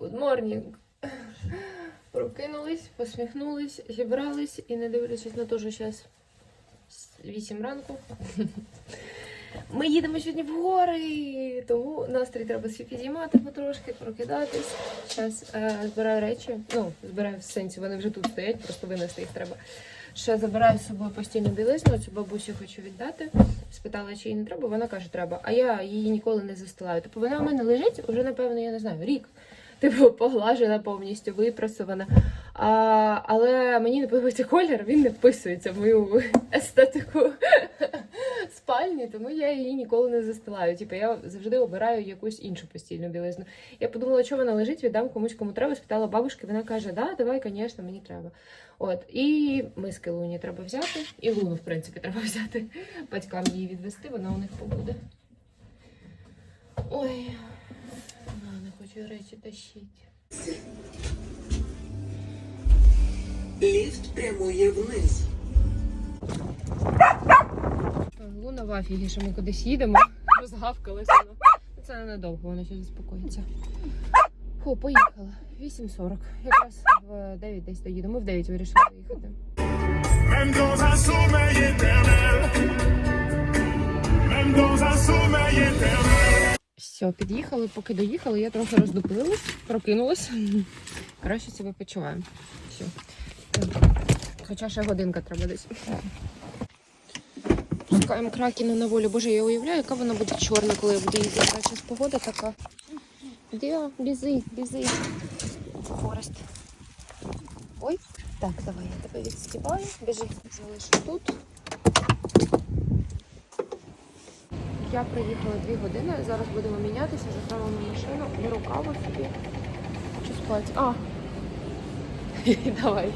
Good morning. Прокинулись, посміхнулись, зібрались і не дивлячись на те, що зараз 8 ранку. Ми їдемо сьогодні в гори, тому настрій треба свій підіймати потрошки, прокидатись. Зараз е, збираю речі. Ну, збираю в сенсі, вони вже тут стоять, просто винести їх треба. Ще забираю з собою постійну білизну, цю бабусю хочу віддати. Спитала, чи їй не треба, вона каже, треба. А я її ніколи не застилаю. Тобто вона у мене лежить уже, напевно, я не знаю, рік. Типу, поглажена повністю, випрасована. А, але мені не подобається колір, він не вписується в мою естетику спальні, тому я її ніколи не застилаю. Типу, я завжди обираю якусь іншу постільну білизну. Я подумала, що вона лежить, віддам комусь кому треба. Спитала бабушки, вона каже, да, давай, звісно, мені треба. От, і миски луні треба взяти, і луну, в принципі, треба взяти. Батькам її відвести, вона у них побуде. Ой, на, речі тащити. Ліфт прямує вниз. Луна в афігі, що ми кудись їдемо. Розгавкалася. Це ненадовго, вона ще заспокоїться. Фу, поїхала. 8.40. Якраз в 9 десь доїдемо. Ми в 9 вирішили їхати. Même dans un sommeil éternel. Все, під'їхали, поки доїхали, я трохи роздуплилась, прокинулась. Краще себе почуваю. Все. Хоча ще годинка треба десь. Пускаємо кракіна на волю. Боже, я уявляю, яка вона буде чорна, коли я буду їздити. А погода така. Де? Бізи, бізи. Хворост. Ой, так, давай я тебе відстібаю. Біжи, залишу тут. Я приїхала дві години, зараз будемо мінятися, заправимо машину, беру каву собі. Чи спати? А! Давай.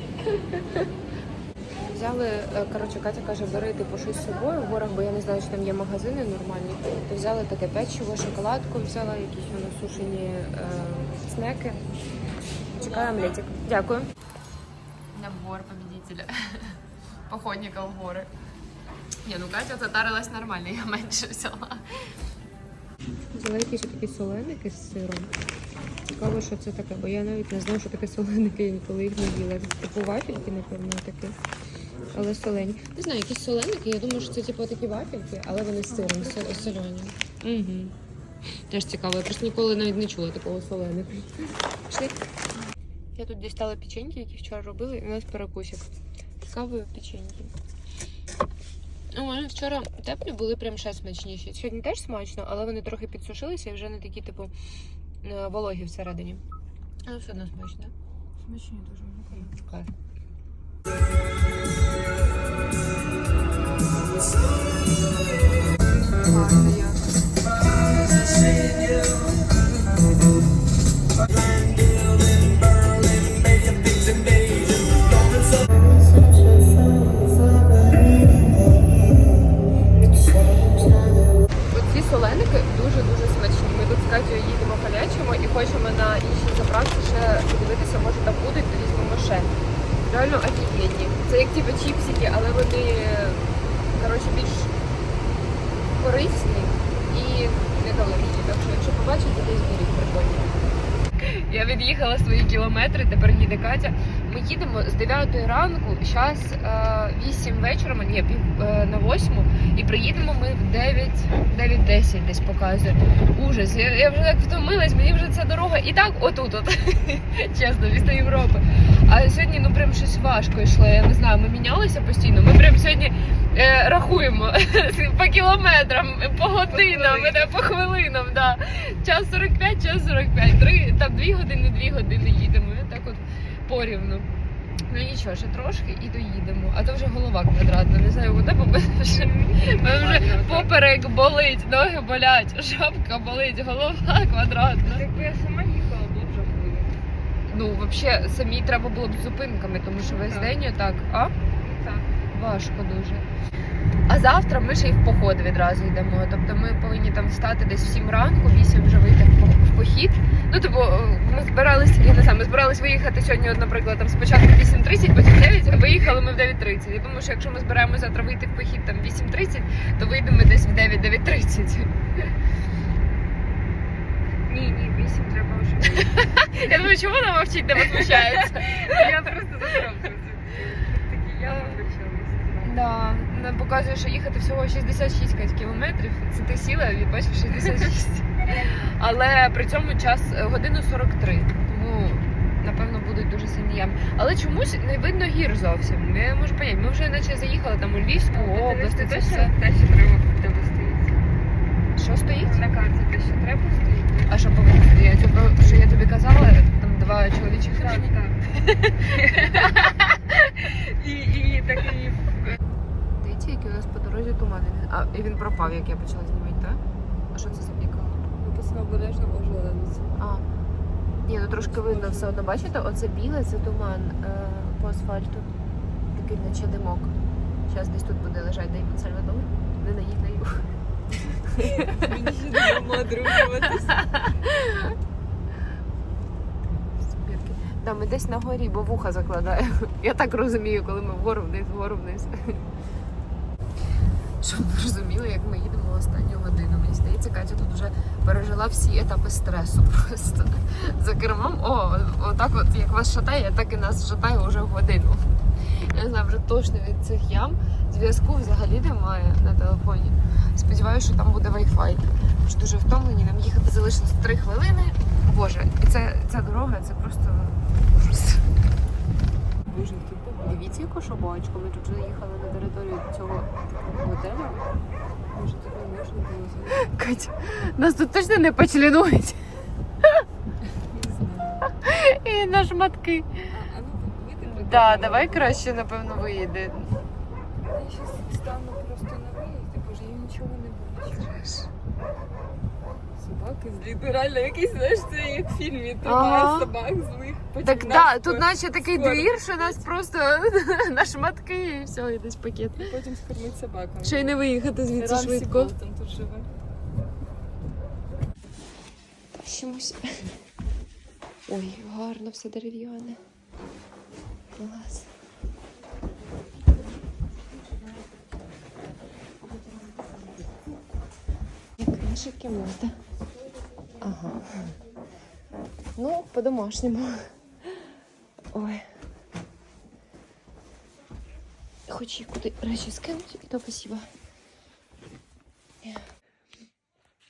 Взяли, е, коротше, Катя каже, бери типу щось з собою в горах, бо я не знаю, чи там є магазини нормальні. То взяли таке печиво, шоколадку, взяла якісь воно сушені е, снеки. Чекаю омлетик. Дякую. Набор победителя. Походника в гори. Ні, ну Катя затарилась нормально, я менше взяла. Взяла якісь такі соленики з сиром. Цікаво, що це таке, бо я навіть не знаю, що таке соленики, я ніколи їх не їла. Типу вафельки, напевно, такі. Але солені. Не знаю, якісь соленики, я думаю, що це типу такі вафельки, але вони з сиром со- солені. Угу. Теж цікаво, я просто ніколи навіть не чула такого соленика. Пішли. Я тут дістала печеньки, які вчора робили, і у нас перекусик. Кавою печеньки. У мене вчора теплі були прям ще смачніші. Сьогодні теж смачно, але вони трохи підсушилися і вже не такі, типу, е, вологі всередині. Але все одно смачно. Смачні дуже. Кайф. Оці соленики дуже-дуже смачні. Ми тут з Катєю їдемо халячимо і хочемо на іншій заправці ще подивитися, може там будуть, то візьмемо ще. Реально офігенні. Це як типу чіпсики, але вони коротше, більш корисні і не калорійні. Так що якщо побачите, десь беріть прикольні. Я від'їхала свої кілометри, тепер їде Катя. Ми їдемо з 9 ранку, зараз 8 вечора, ні, пів е, на 8, і приїдемо ми в 9, 9.10 десь показує. Ужас. Я, я вже так втомилась, мені вже ця дорога і так отут, от, чесно, місто Європи. А сьогодні ну прям щось важко йшло. Я не знаю, ми мінялися постійно. Ми прям сьогодні е, рахуємо по кілометрам, по годинам, по, по хвилинам. Да. Час 45, час 45. Три, там 2 години, 2 години їдемо. Так от порівну. Ну нічого, ще трошки і доїдемо. А то вже голова квадратна. Не знаю, у тебе вже вже поперек болить, ноги болять, шапка болить, голова квадратна. Якби я сама їхала, було вже. Ну, взагалі, самі треба було б з зупинками, тому що весь Так. день отак, А? Так. Важко дуже. А завтра ми ще й в поход відразу йдемо. Тобто ми повинні там встати десь в 7 ранку, 8 вже вийти в похід. Ну, типу, ми збирались, я не знаю, ми збирались виїхати сьогодні, от, наприклад, там спочатку 8.30, потім 9, а виїхали ми в 9.30. Я думаю, що якщо ми збираємо завтра вийти в похід там 8.30, то вийдемо десь в 9-9.30. Ні, ні, вісім треба вже. Я думаю, чому вона мовчить, не возмущається. Я просто засоромлюся. Такі я вивчилася. Нам показує, що їхати всього 66 кілометрів. Це ти сіла і бачиш 66. Але при цьому час е, годину 43. Тому напевно будуть дуже сильні ями. Але чомусь не видно гір зовсім. Я можу поняти. Ми вже наче заїхали там у Львівську область. Це все. те, що треба тебе стоїть. Що стоїть? На карті те, що треба стоїть. А що повинно стояти? Про що я тобі казала? Там два чоловічих Так, ремені. так. І, і такий Дивіться, який у нас по дорозі туман. А і він пропав, як я почала знімати, так? А що це за прикол? написано обережно ожеледець. А. Ні, ну трошки видно все одно. Бачите, оце біле, це туман е, по асфальту. Такий наче димок. Зараз десь тут буде лежати Деймон Сальвадор. Не наїдь на юг. Мені ще дома одружуватися. Да, ми десь на горі, бо вуха закладає. Я так розумію, коли ми вгору вниз, вгору вниз. Щоб ви розуміли, як ми їдемо в останню годину. Мені здається, Катя тут вже пережила всі етапи стресу просто. За кермом, о, отак от як вас шатає, так і нас шатає вже годину. Я не знаю, вже точно від цих ям зв'язку взагалі немає на телефоні. Сподіваюся, що там буде Wi-Fi. Що дуже втомлені, нам їхати залишилось 3 хвилини. Боже, і це, ця дорога це просто ужас. Боже, багато. Дивіться, яку шобачку. Ми тут заїхали на територію цього готелю. Може, тут не можна було зробити? Катя, нас тут точно не почленують. Не знаю. І на шматки. А, а ну. Да, давай краще, напевно, виїде. Я щас стану просто на виїзді, боже, я нічого не бачу. Собаки злі. Реально якийсь, знаєш, це як в фільмі тримає Ага. собак злих. потім Так да, тут наче такий скоро. двір, що нас просто на шматки і все, і десь пакет. І потім скормить собакам. Ще й не виїхати звідси Рамсі швидко. Болтон тут живе. Тащимось. Ой, гарно все дерев'яне. Клас. Як наша кімната. Ага. Ну, по-домашньому. Ой. Хоч і куди речі скинуть, і то спасибо.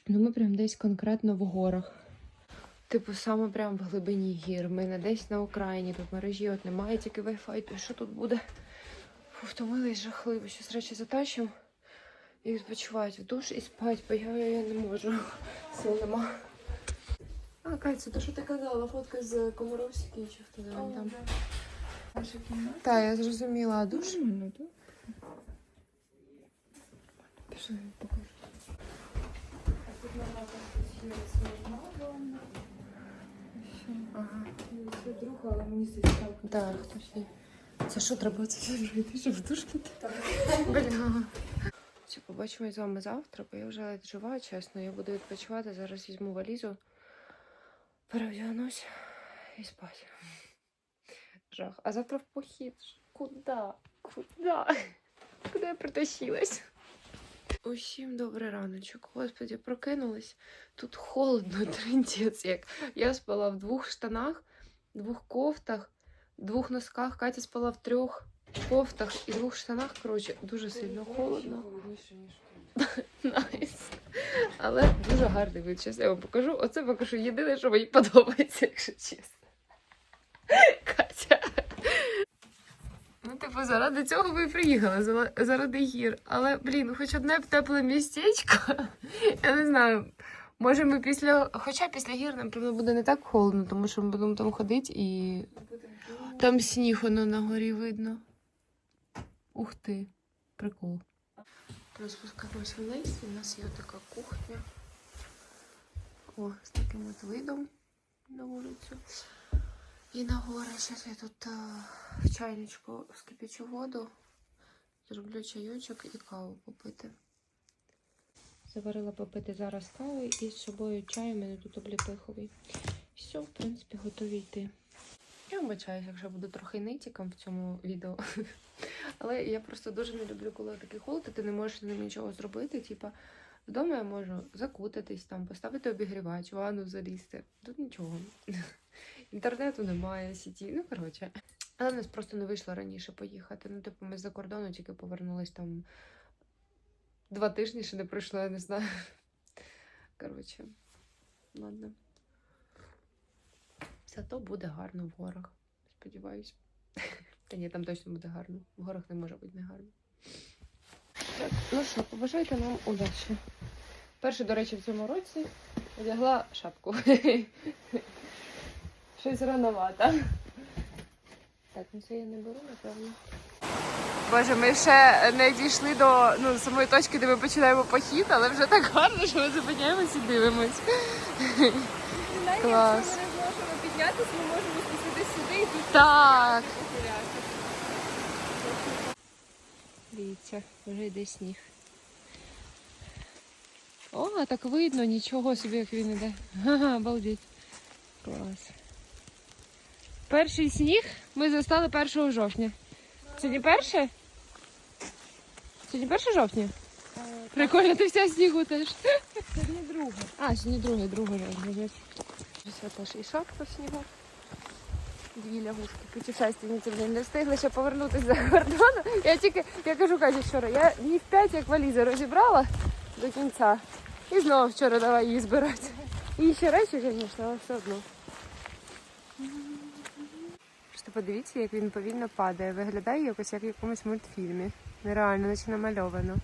Ну, ми прям десь конкретно в горах. Типу, саме прям в глибині гір. Ми не десь на окраїні, тут мережі от немає, тільки Wi-Fi, то що тут буде? Фу, втомились жахливо. Щось речі затащимо і відпочивати в душ і спати, бо я, я не можу. Сил нема. А, Катя, те, що ти казала, фотка з Комаровської чи хто там там. Кімната? Так, я зрозуміла, а душ? Ну, так. Пішли, покажу. Ага. Це друга, але мені здається, так. Хтось є. Це що треба це зробити, щоб в душ піти? Бля. Все, побачимось з вами завтра, бо я вже ледь жива, чесно. Я буду відпочивати. Зараз візьму валізу, перевдягнусь і спать. Жах. А завтра в похід. Куда? Куда? Куди я притащилась? Усім добрий раночок. Господи, прокинулась. Тут холодно, трендець як. Я спала в двох штанах, двох кофтах, двох носках. Катя спала в трьох кофтах і двох штанах. Коротше, дуже сильно холодно. Найс. Але дуже гарний вид. Зараз я вам покажу. Оце покажу єдине, що мені подобається, якщо чесно. Катя. Ну, типу, заради цього ми приїхали, заради гір. Але, блін, хоч одне тепле містечко. Я не знаю. Може, ми після. Хоча після гір, напевно, буде не так холодно, тому що ми будемо там ходити і там сніг воно на горі видно. Ух ти, прикол. Ми спускаємось вниз, в нас є така кухня. О, з таким от видом на вулицю. І на гори. Зараз я тут е, в чайничку вскипячу воду, зроблю чайочок і каву попити. Заварила попити зараз каву і з собою чай, у мене тут обліпиховий. Все, в принципі, готові йти. Я вибачаюся, якщо буду трохи нитіком в цьому відео. Але я просто дуже не люблю, коли такий холод, і ти не можеш з ним нічого зробити. Типа, вдома я можу закутатись, там, поставити обігрівач, ванну залізти. Тут нічого. Інтернету немає, сіті. Ну, коротше. Але в нас просто не вийшло раніше поїхати. Ну, типу, ми з-за кордону тільки повернулись там два тижні, ще не пройшло, я не знаю. Коротше, ладно. Зато буде гарно в горах. Сподіваюсь. Та ні, там точно буде гарно. В горах не може бути не гарно. Так, ну що, побажайте нам удачі. Перше, до речі, в цьому році одягла шапку. Щось рановато. Так, ну це я не беру, напевно. Боже, ми ще не дійшли до ну, самої точки, де ми починаємо похід, але вже так гарно, що ми зупиняємося і дивимось. Клас. Якщо ми не зможемо піднятися, ми можемо спуститися сюди і тут Так. Дивіться, вже йде сніг. О, так видно, нічого собі, як він іде. Ага, обалдеть. Клас. Перший сніг ми застали 1 жовтня. Сьогодні перше? Сьогодні 1 жовтня? Прикольно, ти вся в снігу теж. Сьогодні друге. А, сьогодні друге, друге жовтня. Все теж і шапка в снігу. Дві лягушки, путешественниці, блін, не встигли ще повернутися за кордону. Я тільки, я кажу Катя вчора, я днів п'ять як валізи розібрала до кінця. І знову вчора давай її збирати. І ще речі, звісно, але все одно. Просто подивіться, як він повільно падає. Виглядає якось як в якомусь мультфільмі. Нереально, наче намальовано.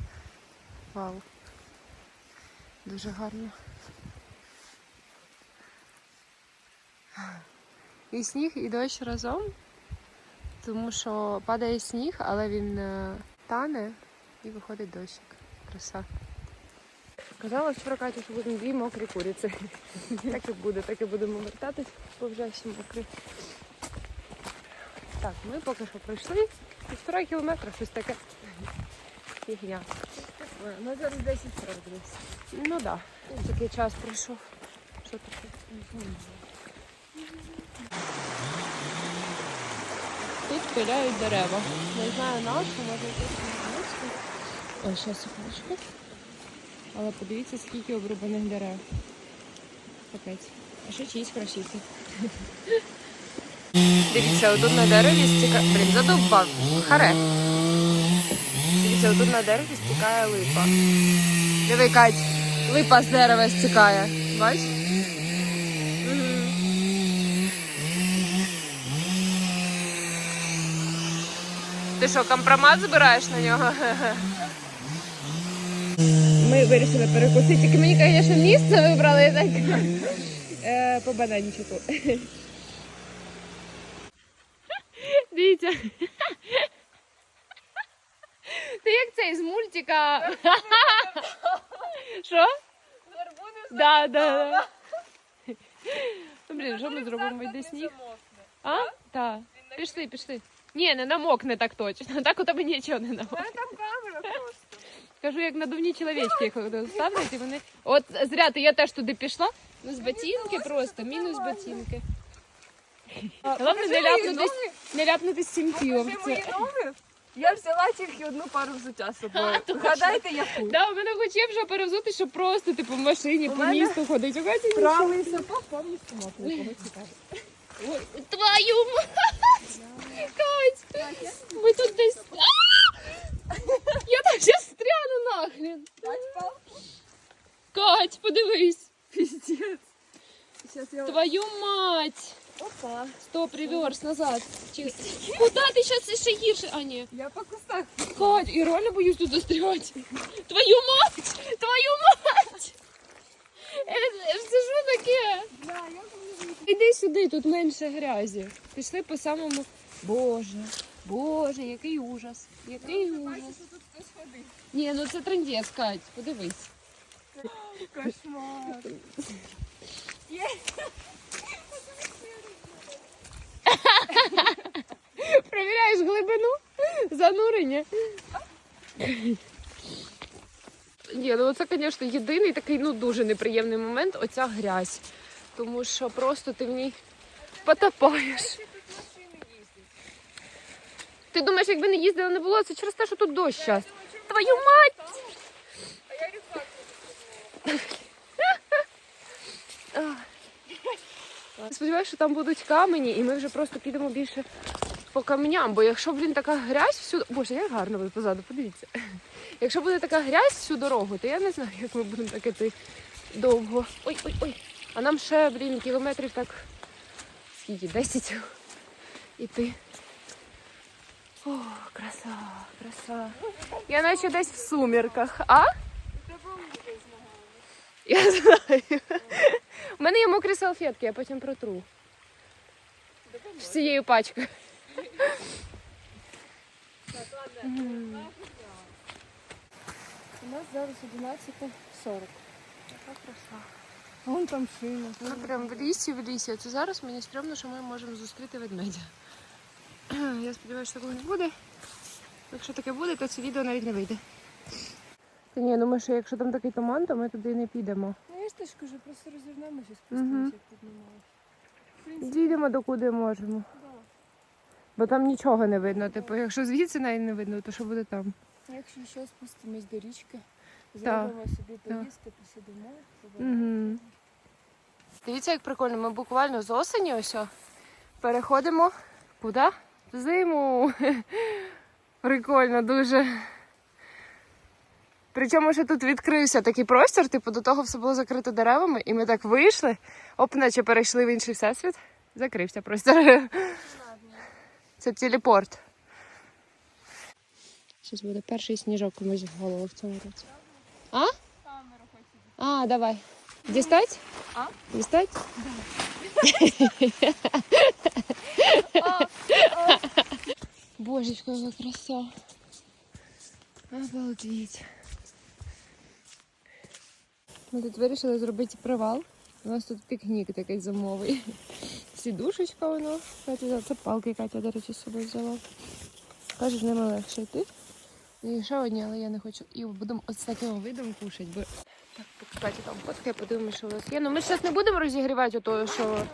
Вау. Дуже гарно. І сніг, і дощ разом, тому що падає сніг, але він е, тане і виходить дощик. Краса. Казала вчора Катя, що будемо дві мокрі куриці. так і буде, так і будемо вертатись, бо вже всі мокрі. Так, ми поки що пройшли півтора кілометра, щось таке. Фігня. Ну зараз 10 десь. Ну так, да. такий час пройшов. Що таке? Тут пиляють дерева. Не знаю нашу, може якесь невеличке. Ой, ще секундочку. Але подивіться, скільки обрубаних дерев. Капець. А ще чиїсь красиві. Дивіться, отут на дереві стікає. Блін, задовбав. Харе. Дивіться, отут на дереві стікає липа. Диви, Кать, липа з дерева стікає. Бач? Ти що, компромат збираєш на нього? Ми вирішили перекусити. Тільки мені, звісно, місце вибрали так. Е, по бананчику. Дивіться. Ти як цей з мультика. Що? Да, да, да. Ну, блін, що ми зробимо? Йде сніг? А? Так. Пішли, пішли. Ні, не намокне так точно. Так у тебе нічого не намокне. Та там камера просто. Кажу, як надувні чоловічки їх ставлять, і вони. От зря ти я теж туди пішла. Ну, з ботинки просто, мінус ботинки. Головне не ляпнутись, не ляпнутись цим тілом. Покажи Це... мої. Я взяла тільки одну пару взуття з собою. Вгадайте, яку. Да, у мене хоче вже перевзути, щоб просто типу в машині по мене місту нічого. Правий сапог повністю мокрий. Кого цікавить? Ой, Твою мать! Кать! Ми тут десь. А! Я там зараз стряну нахрен. Батько. Кать, подивись. Піздець. Сейчас я... Твою мать! Опа. Стоп, реверс, назад. Чи- Куда ти зараз ще гірше? А, ні. Я по кустах. Кать, я реально боюсь тут застрягати. Твою мать! Твою мать! Це що таке? Іди сюди, тут менше грязі. Пішли по самому. Боже, боже, який ужас. Який ужас. що тут хтось ходить. Ні, ну це трендець, Кать, подивись. Кошмар. Провіряєш глибину занурення. Ні, ну це, звісно, єдиний такий ну дуже неприємний момент оця грязь. Тому що просто ти в ній потопаєш. Ти думаєш, якби не їздила, не було, це через те, що тут дощ зараз. Твою мать! А я рюкзак. Сподіваюся, що там будуть камені, і ми вже просто підемо більше по каменям. Бо якщо, блін, така грязь всю. Боже, як гарно ви позаду, подивіться. Якщо буде така грязь всю дорогу, то я не знаю, як ми будемо так іти довго. Ой, ой, ой. А нам ще, блін, кілометрів так. Скільки? 10 іти. О, краса, краса. Я наче десь в сумірках. А? Я знаю. У мене є мокрі салфетки, я потім протру. З цією пачкою. У нас зараз 11.40. Яка краса. Вон там шина. Ми прям в лісі, в лісі. Це зараз мені стрьомно, що ми можемо зустріти ведмедя. Я сподіваюся, що такого не буде. Якщо таке буде, то це відео навіть не вийде. Та ні, думаю, що якщо там такий туман, то ми туди не підемо. Ну я ж теж кажу, просто розвернемося, спустимося, як піднімалися. В принципі, Дійдемо докуди можемо. да. Бо там нічого не видно. Типу, якщо звідси навіть не видно, то що буде там? Якщо ще спустимось до річки, зробимо собі поїсти, посидимо. Угу. Дивіться, як прикольно. Ми буквально з осені ось переходимо куди? В зиму. Прикольно дуже. Причому ще тут відкрився такий простір, типу до того все було закрито деревами, і ми так вийшли, оп, наче перейшли в інший всесвіт. Закрився простір. Це телепорт. Зараз буде перший сніжок комусь в голову в цьому році. А? А, давай. Дістать? А? Дістать? Божечко, яка краса. Обалдеть. Ми тут вирішили зробити привал. У нас тут пікнік такий зимовий. Сідушечка воно. Катя, це палки Катя, до речі, з собою взяла. Каже, з ними легше йти. І ще одні, але я не хочу. І будемо ось таким видом кушати, бо так, Катя там фоткає, подивимося, що у нас є. Ну ми зараз не будемо розігрівати ото, що.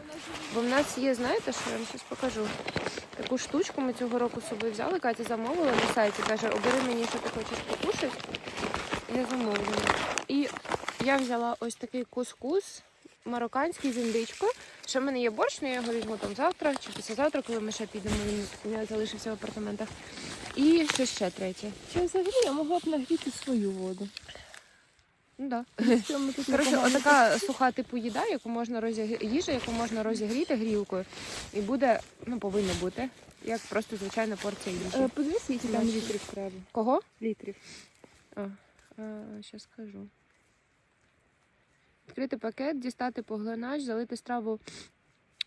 Бо в нас є, знаєте, що я вам зараз покажу. Таку штучку ми цього року з собою взяли. Катя замовила на сайті, каже, обери мені, що ти хочеш покушати. Я замовила. І я взяла ось такий кускус марокканський з індичкою. Ще в мене є борщ, але я його візьму там завтра чи післязавтра, коли ми ще підемо, він у мене залишився в апартаментах. І що ще третє. Чи взагалі я могла б нагріти свою воду? Ну да. Що Коротше, отака суха типу їда, яку можна розігріти, їжа, яку можна розігріти грілкою, і буде, ну повинна бути, як просто звичайна порція їжі. Е, Подивись, скільки там літрів треба. Кого? Літрів. А, ще скажу. Відкрити пакет, дістати поглинач, залити страву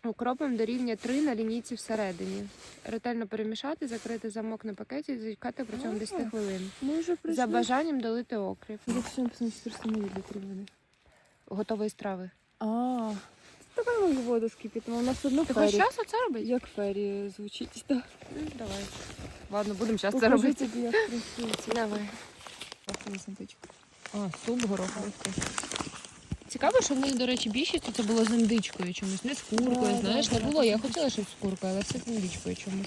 укропом до рівня 3 на лінійці всередині. Ретельно перемішати, закрити замок на пакеті і зачекати протягом 10 хвилин. Ми вже прийшли. За бажанням долити окріп. Якщо написано 400 мл води. Готової страви. А, давай ми воду скипітимо. У нас одно Ти хочеш фері. час оце робити? Як фері звучить, так. Ну, Давай. Ладно, будемо зараз це Покажи робити. тобі, як працюється. Давай. Ось сантичку. А, суп гороховий. Цікаво, що в них, до речі, більшість це було з індичкою чомусь, не з куркою, Да, знаєш, да, не да. було. Я хотіла щось з куркою, але все з індичкою чомусь.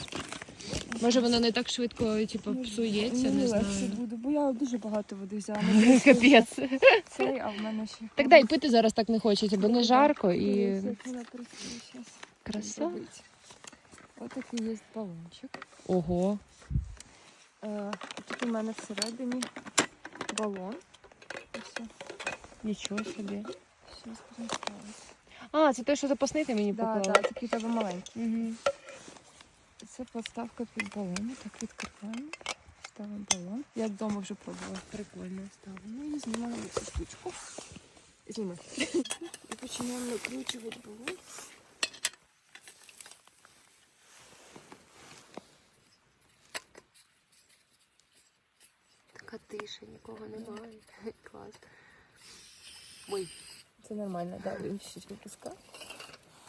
Може, вона не так швидко, типу, псується, не легше знаю. буде, бо я дуже багато води взяла. Капець. Цей, а в мене ще. Так дай пити зараз так не хочеться, бо не жарко і краса. Зробить. Отакий є балончик. Ого. Е, Тут у мене всередині балон. Ось, Нічого собі. будемо ставити. А, це те, що запасний ти мені поклала. да, такий тебе маленький. Угу. Це подставка під балон. Так відкриваємо. Ставимо балон. Я вдома вже пробувала. Прикольно стало. Ну і знімаємо цю штучку. Зніми. І починаємо накручувати балон. Така тиша, нікого немає. Клас. Ой. Це нормально, да, він щось випускає.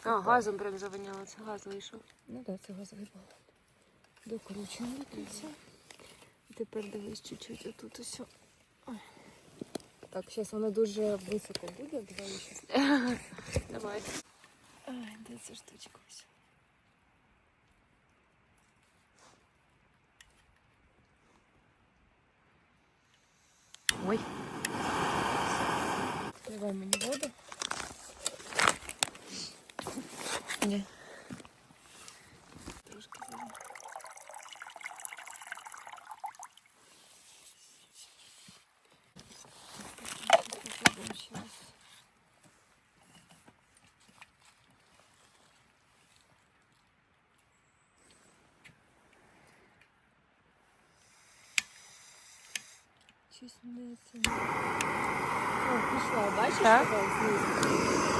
А, газом прям завиняло, це газ вийшов. Ну так, це газовий балон. Докручуємо до кінця. І тепер дивись чуть-чуть отут ось. Ой. Так, зараз воно дуже високо буде, давай щас. Давай. Ай, де ця штучка ось? Ой. Давай мені воду. Ні. Щось не це. О, пішла, бачиш, Так. так? знизу?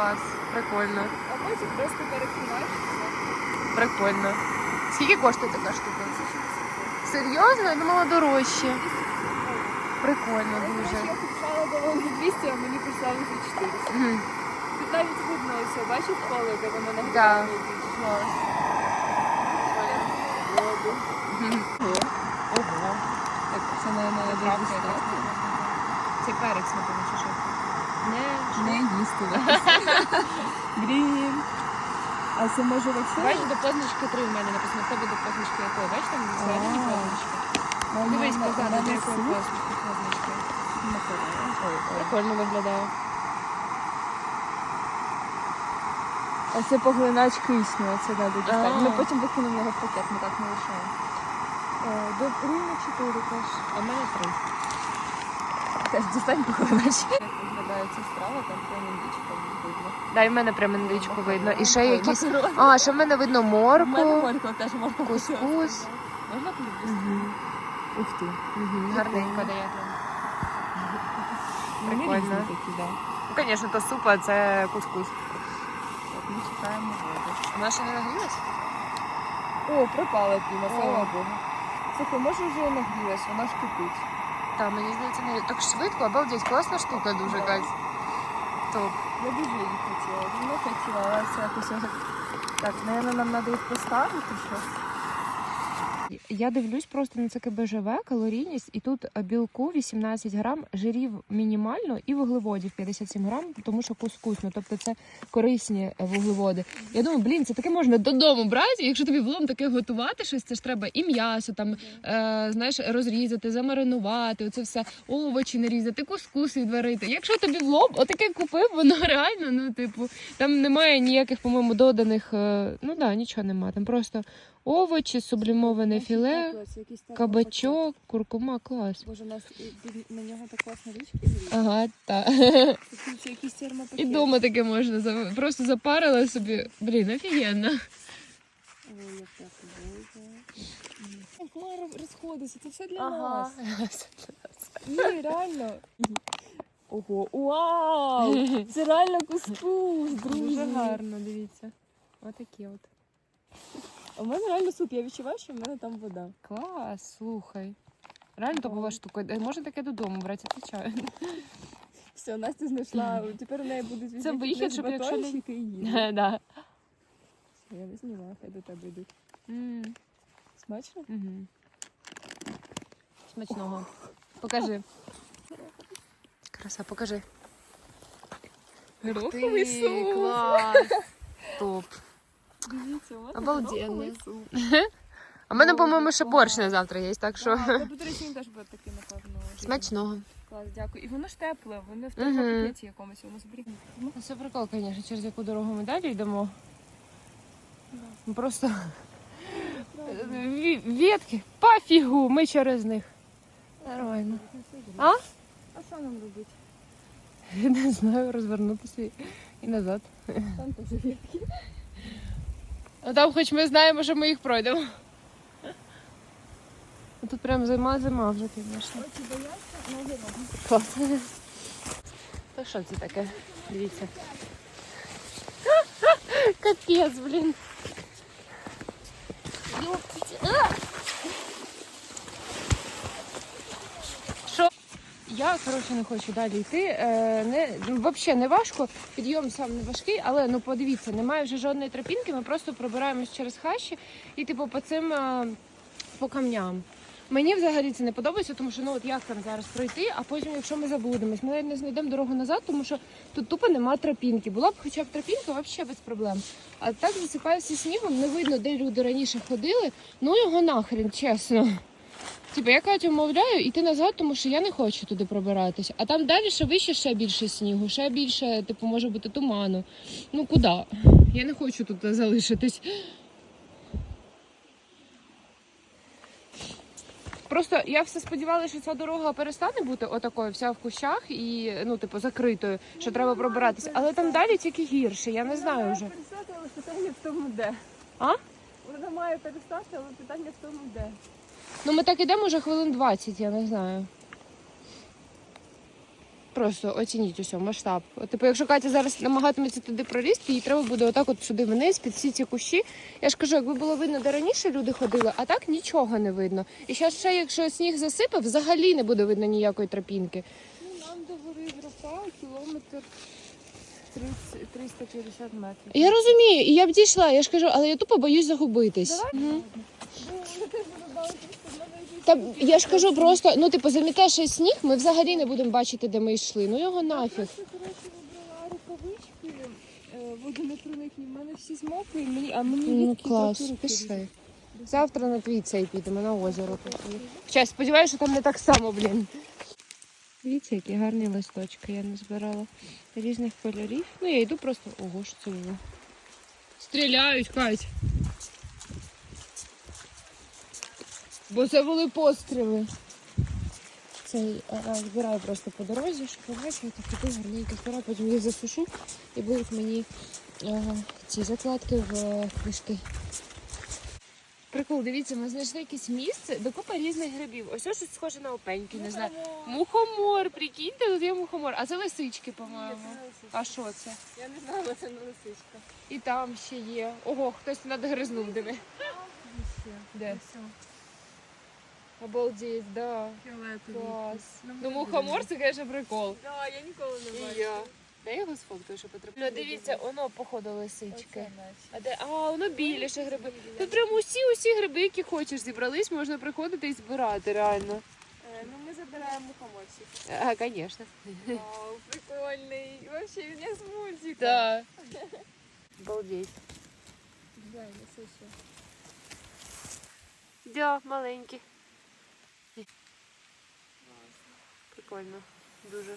Клас, прикольно. А потім просто перекриваєш. Прикольно. Скільки коштує така штука? Серйозно? Я думала дорожче. Прикольно дуже. Я купувала балон за 200, а мені прийшла вже 400. Мгм. Тут навіть видно все, бачиш поле, де воно Да. Воду. Ого. Так, це, наверное, я. Це перець, напевно, чи? Не, Не їсти. Блін. А це може вообще? Бачиш, до позначки 3 у мене написано, в тебе до позначки якої. Бачиш, там всередині А. позначка. Дивись, позаду, до якої позначки позначки. Прикольно виглядає. А це поглинач кисню, це треба дістати. А. Ми потім викинемо його в пакет, ми так не лишаємо. Е, До рівно 4 теж. А в мене 3. Теж дістань поглинач. Як виглядає ця страва, там прямо індичка видно. Дай в мене прямо індичку видно. І ще якісь. А, ще в мене видно У мене морку. морква теж морква. кускус. Можна подивитися? Ух ти. Гарненько дає. Вони Прикольно. да. Ну, звісно, то супа, це кускус. Так, ми чекаємо воду. Вона ще не нагрілась? О, пропала піна, слава. Богу. Слухай, може вже нагрілась, вона ж кипить. Так, мені здається, не так швидко, обалдеть, класна штука дуже. Кать. Топ. Я дуже її хотіла. Давно хотіла, але це. Так, наверное, нам треба їх поставити щось. Я дивлюсь просто на це КБЖВ, калорійність, і тут білку 18 грам, жирів мінімально і вуглеводів 57 грам, тому що кускус, ну тобто це корисні е, вуглеводи. Я думаю, блін, це таке можна додому брати. Якщо тобі влом таке готувати щось, це ж треба і м'ясо там, е, знаєш, розрізати, замаринувати, оце все, овочі нарізати, кускус відварити. Якщо тобі влом, отаке купив, воно реально, ну типу, там немає ніяких, по-моєму, доданих, е, ну да, нічого немає. Там просто овочі, сублімоване філе. Кабачок, куркума, клас. Боже, у нас на нього так класно річки гріють. Ага, так. І дома таке можна. Просто запарила собі. Блін, офігенно. Ой, як так. Хмара розходиться, це все для нас. Ні, реально. Ого, вау! Це реально кускус, друзі. Дуже гарно, дивіться. Отакі от. А в мене реально суп, я відчуваю, що в мене там вода. Клас, слухай. Реально топова штука. Е, Можна таке додому брати, отвечаю. Все, Настя знайшла, тепер у неї будуть Це відбитки вихід, щоб якщо не- батончики і їде. Да. Я не знімаю, хай до тебе йдуть. М, Смачно? мгм. Смачного. Покажи. Краса, покажи. Гороховий Ти, суп. Клас. Топ. Дивіться, гороховий суп. А в мене, по-моєму, ще борщ на завтра є, так що. А, до речі, він теж буде такий, напевно. Смачного. Клас, дякую. І воно ж тепле, воно в Мгм. термопакеті якомусь, воно зберіг. Ну, Це прикол, звісно, через яку дорогу ми далі йдемо. Ну, Просто ві- ветки, пофігу, ми через них. Нормально. А? А що нам робити? Я не знаю, розвернутися і- і назад. Там теж ветки. А там хоч ми знаємо, що ми їх пройдемо. А Тут прям зима-зима вже, звісно. Очі бояться, ноги роблять. Клас. То що це таке? Дивіться. Капець, блін. Йоптіться. Я, коротше, не хочу далі йти. Е, не, взагалі не важко. Підйом сам не важкий, але ну подивіться, немає вже жодної тропінки, ми просто пробираємось через хащі і, типу, по цим е, по камням. Мені взагалі це не подобається, тому що ну от як там зараз пройти, а потім, якщо ми заблудимось, ми навіть не знайдемо дорогу назад, тому що тут тупо нема тропінки. Була б хоча б тропінка, взагалі без проблем. А так засипає снігом, не видно, де люди раніше ходили. Ну його нахрен, чесно. Типу, я Катю мовляю іти назад, тому що я не хочу туди пробиратись. А там далі ще вище ще більше снігу, ще більше, типу, може бути туману. Ну куди? Я не хочу тут залишитись. Просто я все сподівалася, що ця дорога перестане бути отакою, вся в кущах і ну, типу, закритою, що треба пробиратись. Але там далі тільки гірше, я не знаю вже. перестати, але питання в тому, де. А? Вона має перестати, але питання в тому, де. Ну, ми так ідемо вже хвилин 20, я не знаю. Просто оцініть усе, масштаб. От, Типу, якщо Катя зараз намагатиметься туди пролізти, їй треба буде отак от сюди вниз, під всі ці кущі. Я ж кажу, якби було видно, де раніше люди ходили, а так нічого не видно. І зараз ще, якщо сніг засипе, взагалі не буде видно ніякої тропінки. Ну, нам до гори Графа кілометр 30, 350 метрів. Я розумію, і я б дійшла, я ж кажу, але я тупо боюсь загубитись. Мгм. Та я ж кажу просто, ну типу, замітеш ще сніг, ми взагалі не будемо бачити, де ми йшли. Ну його нафіг. Я, коротше, вибрала рукавички, е, водонепроникні. В мене всі змокли, мені, а мені Ну клас, пішли. Завтра на твій цей підемо на озеро. Хоча сподіваюся, що там не так само, блін. Дивіться, які гарні листочки я не збирала. Різних кольорів. Ну я йду просто. Ого, що це було. Стріляють, Кать. Бо це були постріли. Цей а, збираю просто по дорозі, щоб побачити, так іду гарненько збираю, потім їх засушу і будуть мені е, ці закладки в е, книжки. Прикол, дивіться, ми знайшли якесь місце, де купа різних грибів. Ось ось щось схоже на опеньки, не знаю. Мухомор, прикиньте, тут є мухомор. А це лисички, по-моєму. А що це? Я не знала, це не лисичка. І там ще є. Ого, хтось надгризнув диви. Де? Обалдеть, да. Фіолетовий. Клас. Ну, Ну, мухомор це, звісно, прикол. Да, я ніколи не І бачила. я. Дай його сфоткаю, що потрібно. Ну, дивіться, воно, походу, лисички. Оце. А де? А, воно білі ще гриби. Тут прям усі усі гриби, які хочеш, зібрались, можна приходити і збирати, реально. Е, Ну, ми забираємо мухоморчик. А, звісно. Вау, прикольний. Вообще, він як з мультика. Да. Обалдеть. Да, маленькі. Прикольно. Дуже.